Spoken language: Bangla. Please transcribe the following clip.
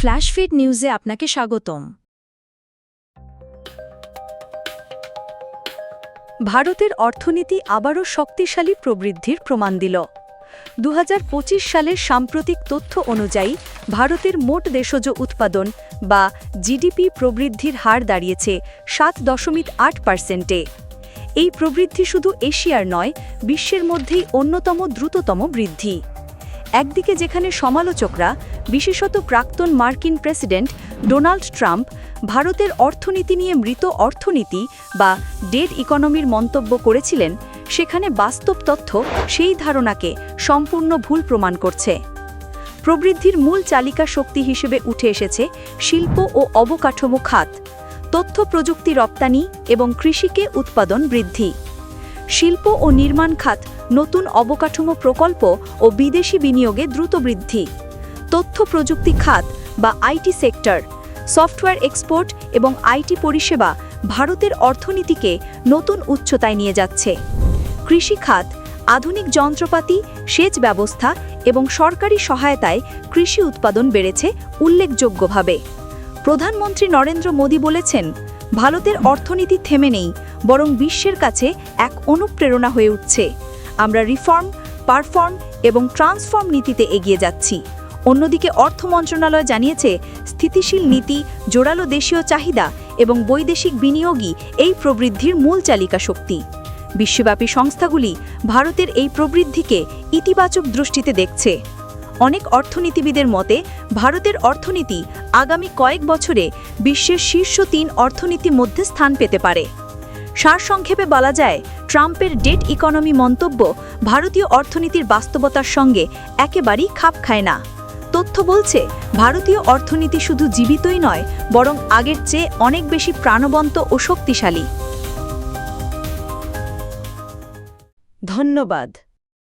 ফ্ল্যাশফিট নিউজে আপনাকে স্বাগতম। ভারতের অর্থনীতি আবারও শক্তিশালী প্রবৃদ্ধির প্রমাণ দিল। দু হাজার পঁচিশ সালের সাম্প্রতিক তথ্য অনুযায়ী ভারতের মোট দেশজ উৎপাদন বা জিডিপি প্রবৃদ্ধির হার দাঁড়িয়েছে সাত দশমিক আট পার্সেন্টে। এই প্রবৃদ্ধি শুধু এশিয়ার নয়, বিশ্বের মধ্যেই অন্যতম দ্রুততম বৃদ্ধি। একদিকে যেখানে সমালোচকরা, বিশেষত প্রাক্তন মার্কিন প্রেসিডেন্ট ডোনাল্ড ট্রাম্প, ভারতের অর্থনীতি নিয়ে মৃত অর্থনীতি বা ডেড ইকোনমির মন্তব্য করেছিলেন, সেখানে বাস্তব তথ্য সেই ধারণাকে সম্পূর্ণ ভুল প্রমাণ করছে। প্রবৃদ্ধির মূল চালিকা শক্তি হিসেবে উঠে এসেছে শিল্প ও অবকাঠামো খাত, তথ্য প্রযুক্তি রপ্তানি এবং কৃষিকে উৎপাদন বৃদ্ধি। শিল্প ও নির্মাণ খাত, নতুন অবকাঠামো প্রকল্প ও বিদেশি বিনিয়োগে দ্রুত বৃদ্ধি। তথ্য প্রযুক্তি খাত বা আইটি সেক্টর, সফটওয়্যার এক্সপোর্ট এবং আইটি পরিষেবা ভারতের অর্থনীতিকে নতুন উচ্চতায় নিয়ে যাচ্ছে। কৃষি খাত, আধুনিক যন্ত্রপাতি, সেচ ব্যবস্থা এবং সরকারি সহায়তায় কৃষি উৎপাদন বেড়েছে উল্লেখযোগ্যভাবে। প্রধানমন্ত্রী নরেন্দ্র মোদী বলেছেন, ভারতের অর্থনীতি থেমে নেই বরং বিশ্বের কাছে এক অনুপ্রেরণা হয়ে উঠছে। আমরা রিফর্ম, পারফর্ম এবং ট্রান্সফর্ম নীতিতে এগিয়ে যাচ্ছি। অন্যদিকে অর্থ মন্ত্রণালয় জানিয়েছে, স্থিতিশীল নীতি, জোরালো দেশীয় চাহিদা এবং বৈদেশিক বিনিয়োগই এই প্রবৃদ্ধির মূল চালিকা শক্তি। বিশ্বব্যাপী সংস্থাগুলি ভারতের এই প্রবৃদ্ধিকে ইতিবাচক দৃষ্টিতে দেখছে। অনেক অর্থনীতিবিদের মতে, ভারতের অর্থনীতি আগামী কয়েক বছরে বিশ্বের শীর্ষ তিন অর্থনীতির মধ্যে স্থান পেতে পারে। সারসংক্ষেপে বলা যায়, ট্রাম্পের ডেট ইকোনমি মন্তব্য ভারতীয় অর্থনীতির বাস্তবতার সঙ্গে একেবারেই খাপ খায় না। তথ্য বলছে, ভারতীয় অর্থনীতি শুধু জীবিতই নয়, বরং আগের চেয়ে অনেক বেশি প্রাণবন্ত ও শক্তিশালী। ধন্যবাদ।